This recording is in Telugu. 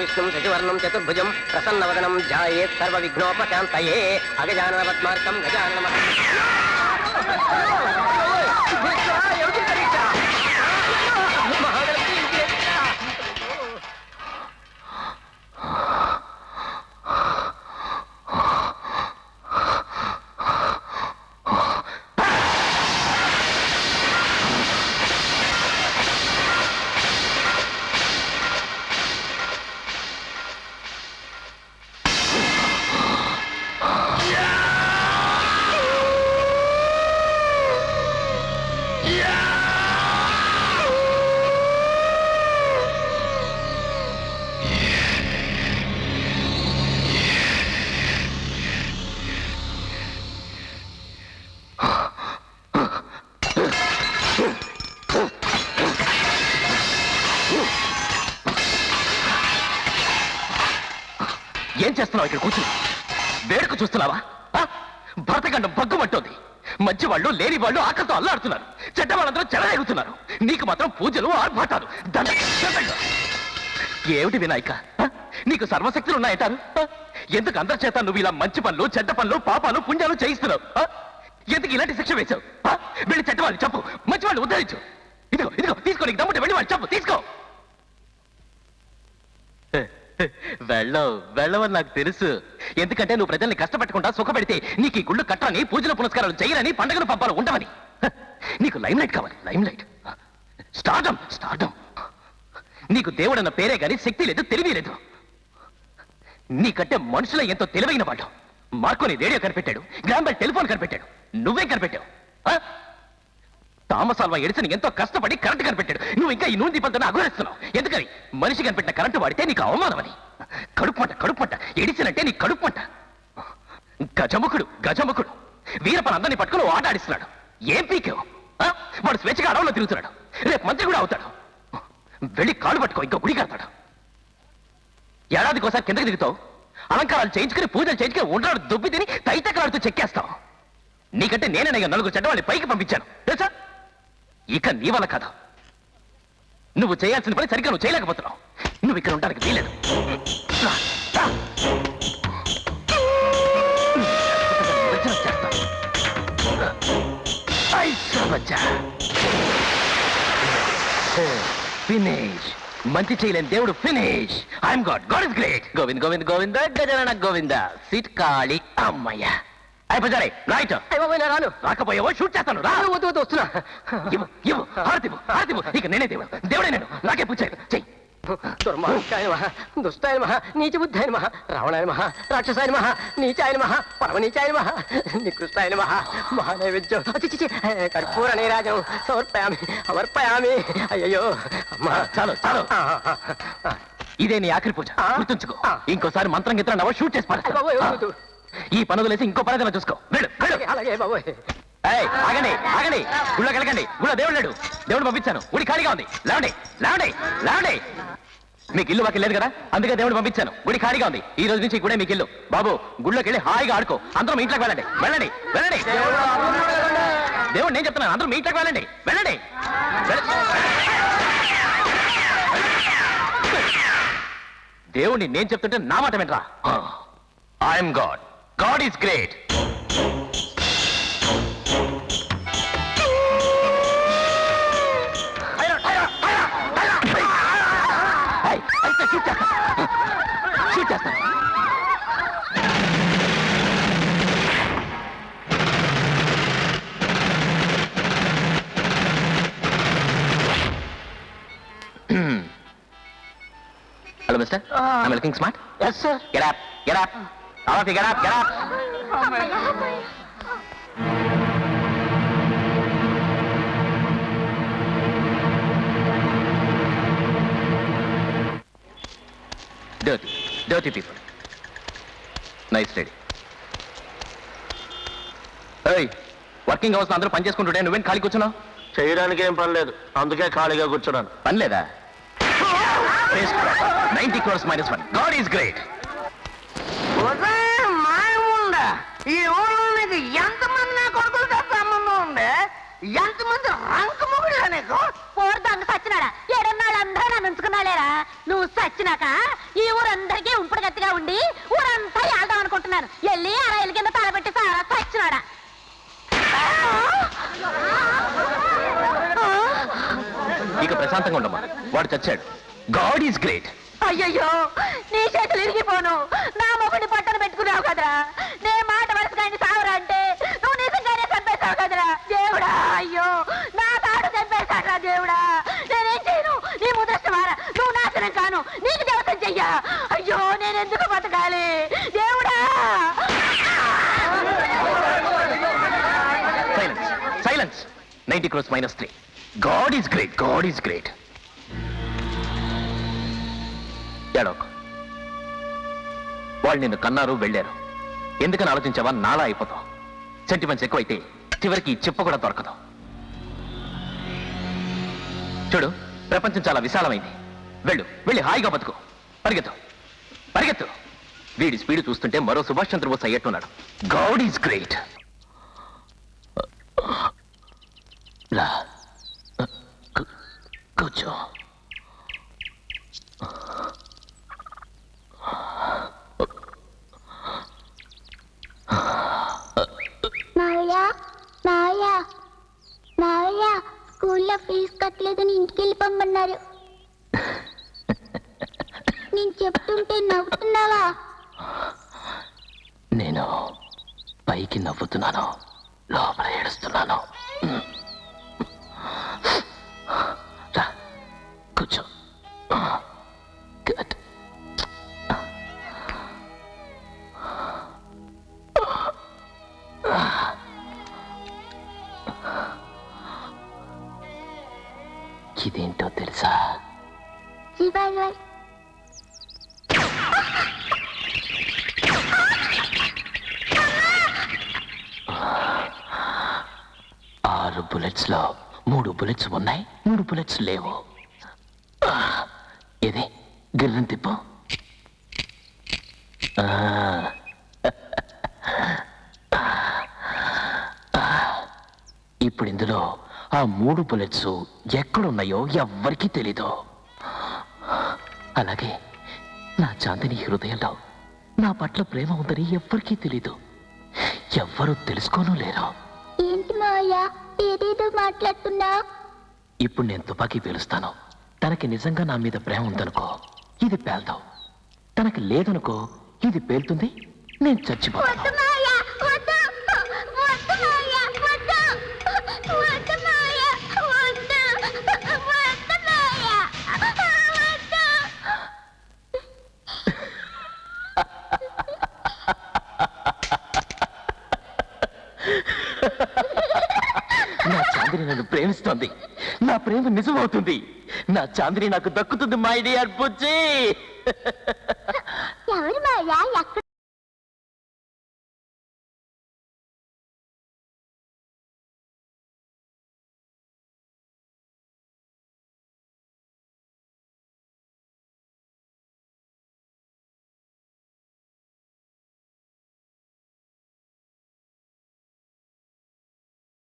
విష్ణుం శశివర్ణం చతుర్భుజం ప్రసన్నవదనం ధ్యాయేత్ సర్వ విఘ్నోపశాంతయే అగజానన పద్మార్కం గజానన చేస్తున్నావు ఇక్కడ కూర్చుని? వేడుక చూస్తున్నావా? ఆ? భరతఖండం భగ్గుమంటోంది. మంచి వాళ్ళు లేని వాళ్ళు ఆకలితో అల్లాడుతున్నారు. చెడ్డ వాళ్ళందరూ చెలరేగుతున్నారు. నీకు మాత్రం పూజలు ఆర్భాటాలు ఏమిటి వినాయక? నీకు సర్వశక్తులు ఉన్నాయంటారు ఆ? ఎందుకు అందరి చేత నువ్వు ఇలా మంచి పనులు చెడ్డ పనులు పాపాలు పుణ్యాలు చేయిస్తున్నావు? ఆ? ఎందుకు ఇలాంటి శిక్ష వేశావు? ఆ? వెళ్ళి చెడ్డ వాళ్ళు చెప్పు మంచి వాళ్ళు ఉద్ధరించు. ఇదిగో ఇదిగో తీసుకో నీకు దమ్ముంటే వెళ్ళి వాళ్ళు చెప్పు తీసుకో. వెళ్ళవు వెళ్ళవని నాకు తెలుసు. ఎందుకంటే నువ్వు ప్రజల్ని కష్టపెట్టకుండా సుఖపెడితే నీకు ఈ గుళ్ళు కట్టరని పూజల పునస్కారాలు చేయరని పండుగలు పంపాలు ఉండవని. నీకు లైమ్ లైట్ కావాలి లైమ్ లైట్ స్టార్టం స్టార్టం నీకు దేవుడన్న పేరే గాని శక్తి లేదు తెలివి లేదు. నీకంటే మనుషుల ఎంతో తెలివైన వాడు మార్కోని రేడియో కనిపెట్టాడు గ్రాంబల్ టెలిఫోన్ కనిపెట్టాడు. నువ్వే కనిపెట్టావు? ఆ? ఎడిసన్ ఎంతో కష్టపడి కరెంట్ కనిపెట్టాడు. నువ్వు ఇంకా ఈ నూనె దీపంతో అఘోరిస్తున్నావు. ఎందుకని? మనిషి కనిపెట్టిన కరెంటు వాడితే నీకు అవమానమని. కడుపుమంట కడుపుమంట ఎడిసన్ అంటే నీ కడుపుమంట గజముఖుడు గజముఖుడు. వీరపని అందరిని పట్టుకుని ఆటాడిస్తున్నాడు ఏం పీకేవు వాడు స్వేచ్ఛగా అడవుల్లో తిరుగుతున్నాడు. రేపు మంత్రి కూడా అవుతాడు. వెళ్ళి కాళ్ళు పట్టుకో ఇంకా గుడి కడతాడు ఏడాదికోసారి కిందకి దిగుతావు. అలంకారాలు చేయించుకుని పూజలు చేయించుకుని ఉండరాడు దుబ్బి తిని తైతకలాడుతూ చెక్కేస్తావు. నీకంటే నేనే నలుగురు చెడ్డవాళ్ళని పైకి పంపించాను. తెలుసా? ఇక నీ వల్ల కాదు. నువ్వు చేయాల్సిన పని సరిగ్గా నువ్వు చేయలేకపోతున్నావు. నువ్వు ఇక్కడ ఉండడానికి వీలేదు ఫినిష్. మంచి చేయలేని దేవుడు finish. I'm god. God is great. Govind Govind Govinda. గజన Govinda. SIT కాళి అమ్మయ్య. అయ్య పజారే రైట్ రాను. రాకపోయావో షూట్ చేస్తాను రా. వద్దు వద్దు వస్తున్నా. ఇవ్వు ఇవ్వు హారతివ్వు హారతివ్వు. ఇక నేనే దేవుడు దేవుడే నేను. నాకే పూజ చెయ్యి దుర్మార్గాయ మహ దుష్టాయ మహ నీచ బుద్ధాయ మహ రావణాయ మహ రాక్షసాయ మహ నీచాయ మహ పరమనీచాయ మహ నికృష్టాయ మహ మహానైవేద్యం. కర్పూర నీరాజం సమర్పయామి సమర్పయామి. అయ్యయ్యో అమ్మా. చాలు చాలు. ఇదే నీ ఆఖరి పూజ? గుర్తుంచుకో. ఇంకోసారి మంత్రం గిత్ర నవ్వ షూట్ చేసి ఈ పనులు వేసి ఇంకో పని చూసుకో. వెళ్ళు వెళ్ళు. అలాగే, అలాగే బాబోయ్. ఏయ్, ఆగండి ఆగండి. గుళ్ళోకి వెళ్ళకండి గుళ్ళో దేవుడు లేడు. దేవుడు పంపించాను. గుడి ఖాళీగా ఉంది. లేవండి లేవండి లేవండి. మీకు ఇల్లు మాకు లేదు కదా? అందుకే దేవుడు పంపించాను. గుడి ఖాళీగా ఉంది. ఈ రోజు నుంచి ఈ గుడే మీకు ఇల్లు. బాబు గుళ్ళోకి వెళ్ళి హాయిగా ఆడుకో. అందరూ మీ ఇంట్లోకి వెళ్ళండి. వెళ్ళండి వెళ్ళండి. దేవుడు నేను చెప్తున్నాను. అందరూ మీ ఇంట్లోకి వెళ్ళండి. వెళ్ళండి. దేవుణ్ణి నేను చెప్తుంటే నా మాట వినరా? I'm god. God is great చేస్తాను hello mister I'm looking smart yes sir Get up, get up. You, get up, get up. Dirty, dirty people. Nice lady. Hey, working hours అందరూ పని చేసుకుంటుంటే నువ్వేం ఖాళీ కూర్చున్నావు? చేయడానికి ఏం పని లేదు. అందుకే ఖాళీగా కూర్చున్నాను. పని లేదా? Ninety crores minus one god is great ఈ ఊళ్ళో నీకు ఎంతమంది నా కొడుకులతో సంబంధం ఉంది? ఎంతమంది రంక మొగుడు నీకు? పోరు దొంగ సచ్చినాడా? ఏడున్నాడు అందరూ నన్ను ఉంచుకుని అనుకున్నాలేరా నువ్వు సచ్చినాక ఈ ఊరందరికీ ఉంపుడు గట్టిగా ఉండి ఊరంతా వెళ్దాం అనుకుంటున్నాను. వెళ్ళి ఆ రైలు కింద తలబెట్టి సారా సచ్చినాడా? ఇక ప్రశాంతంగా ఉండమ్మా. వాడు చచ్చాడు. God is great. అయ్యయ్యో నీ చేతులు ఇరిగిపోను. నా మొగుడి పట్టను పెట్టుకున్నావు కదరా. నే మాట వరుసగా సావురా అంటే నువ్వు నిజంగానే చంపేశావు కదరా దేవుడా అయ్యో నా తాడు చంపేశాడ్రా దేవుడా నేనేం చేయను నీ ముదృష్టమారా నువ్వు నాశనం కాను నీకు దేవతం చెయ్యా అయ్యో నేను ఎందుకు బతకాలి దేవుడా silence silence ninety crores minus three. God is great god is great. ఏడోక్. వాళ్ళు నిన్ను కన్నారు వెళ్ళారు. ఎందుకని ఆలోచించావా? నాలా అయిపోతావు. సెంటిమెంట్స్ ఎక్కువైతే చివరికి చెప్ప కూడా దొరకదు. చూడు ప్రపంచం చాలా విశాలమైంది. వెళ్ళు వెళ్ళి హాయిగా బతుకు. పరిగెత్తు. పరిగెత్తు. వీడి స్పీడ్ చూస్తుంటే మరో Subhash Chandrabose అయ్యట్టున్నాడు. God is great. కు- కూర్చో. మావయ్య మావయ్య మావయ్య స్కూల్లో ఫీజు కట్టలేదని ఇంటికి వెళ్ళిపోమన్నారు. నేను చెప్తుంటే నవ్వుతున్నావా? నేను పైకి నవ్వుతున్నాను లోపల ఏడుస్తున్నాను. కూర్చో. Good. ఇదేంటో తెలుసా? ఆరు బుల్లెట్స్లో మూడు బుల్లెట్స్ ఉన్నాయి మూడు బుల్లెట్స్ లేవు. గిర్రం తిప్పు ఆ. ఇప్పుడు ఇందులో ఆ మూడు బుల్లెట్స్ ఎక్కడున్నాయో ఎవ్వరికీ తెలీదు. అలాగే నా చాందిని హృదయంలో నా పట్ల ప్రేమ ఉందని ఎవ్వరికీ తెలీదు. ఎవ్వరూ తెలుసుకోనూ లేరు. ఏంటి మాట్లాడుతున్నా ఇప్పుడు నేను తుపాకీ పేలుస్తాను. తనకి నిజంగా నా మీద ప్రేమ ఉందనుకో. ఇది పేల్తావు. తనకి లేదనుకో ఇది పేలుతుంది నేను చచ్చిపోతాను నా చాందిని నన్ను ప్రేమిస్తోంది. నా ప్రేమ నిజమవుతుంది. నా చాందిని నాకు దక్కుతుంది మై డియర్ బుజ్జి. ఎవరు మావయ్య ఎక్కడ